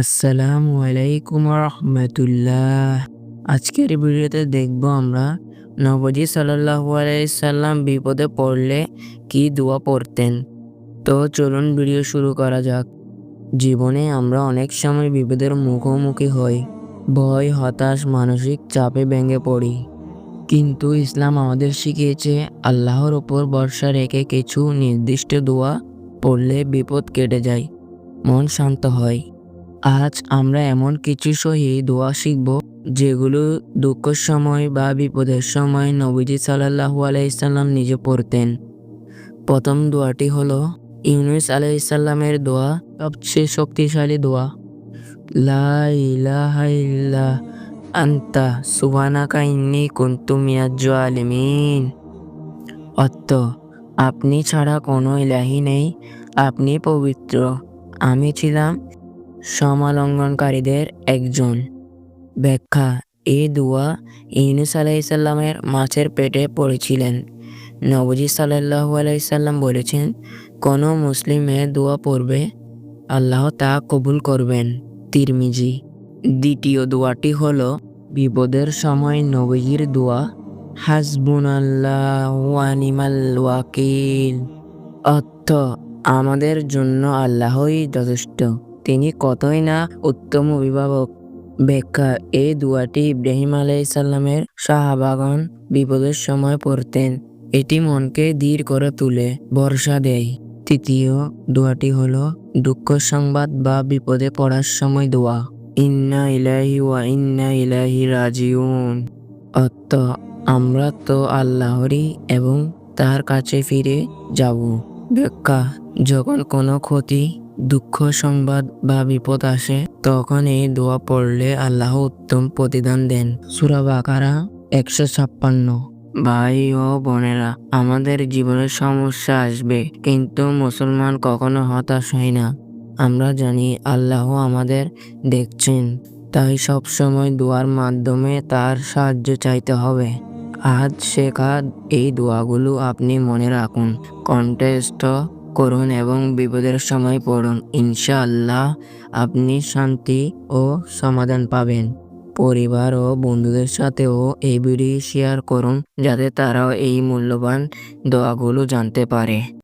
আসসালামু আলাইকুম রহমতুল্লাহ। আজকের ভিডিওতে দেখব আমরা নবজি সাল্লাল্লাহু আলাইহি সাল্লাম বিপদে পড়লে কি দোয়া পড়তেন। তো চলুন ভিডিও শুরু করা যাক। জীবনে আমরা অনেক সময় বিপদের মুখোমুখি হই, ভয়, হতাশ, মানসিক চাপে ভেঙে পড়ি। কিন্তু ইসলাম আমাদের শিখিয়েছে, আল্লাহর ওপর ভরসা রেখে কিছু নির্দিষ্ট দোয়া পড়লে বিপদ কেটে যায়, মন শান্ত হয়। আজ আমরা এমন কিছু সহি দোয়া শিখব, যেগুলো দুঃখের সময় বা বিপদের সময় নবীজি সাল্লাহু আলাইসাল্লাম নিজে পড়তেন। প্রথম দোয়াটি হলো, ইউনুস আলাইসাল্লামের দোয়া সবচেয়ে শক্তিশালী দোয়া। লা ইলাহা ইল্লা আন্তা, সুবহানাকা ইন্নী কুনতু মিনাজ জালিমিন অর্থ, আপনি ছাড়া কোনো ইলাহি নেই, আপনি পবিত্র। আমি ছিলাম সমালঙ্ঘনকারীদের একজন। ব্যাখ্যা এই দোয়া ইউনুস আলাইসাল্লামের মাছের পেটে পড়েছিলেন। নবজি সাল্লাহু আলাইসাল্লাম বলেছেন, কোনো মুসলিমের দোয়া পড়বে, আল্লাহ তা কবুল করবেন। তিরমিজি। দ্বিতীয় দোয়াটি হল, বিপদের সময় নবজির দোয়া হাসবুন আল্লাহ ওয়াকিল। অর্থ, আমাদের জন্য আল্লাহই যথেষ্ট। তিনি কতই না উত্তম অভিভাবক। ব্যাখ্যা এই দুয়াটি ইব্রাহিম আলাইসাল্লামের শাহবাগন বিপদের সময় পড়তেন। এটি মনকে ধীর করে তুলে, ভরসা দেয়। তৃতীয় দোয়াটি হলো দুঃখ সংবাদ বা বিপদে পড়ার সময় দোয়া। ইন্না ইলাহি ওয়া ইন্না ইলাহি রাজিউন। অর্থ, আমরা তো আল্লাহরই এবং তার কাছে ফিরে যাব। ব্যাখ্যা যখন কোনো ক্ষতি দুঃখ, সংবাদ বা বিপদ আসে তখন এই দোয়া পড়লে আল্লাহ উত্তম প্রতিদান দেন। সুরা বাকারা একশো ছাপ্পান্ন। ভাই ও বোনেরা, আমাদের জীবনে সমস্যা আসবে, কিন্তু মুসলমান কখনো হতাশ হয় না। আমরা জানি আল্লাহ আমাদের দেখছেন, তাই সব সময় দোয়ার মাধ্যমে তার সাহায্য চাইতে হবে। আজ শেখা এই দোয়াগুলো আপনি মনে রাখুন। কন্টেস্ট করুন এবং বিপদের সময় পড়ুন। ইনশাআল্লাহ আপনি শান্তি ও সমাধান পাবেন। পরিবার ও বন্ধুদের সাথেও এই ভিডিও শেয়ার করুন, যাতে তারাও এই মূল্যবান দোয়াগুলো জানতে পারে।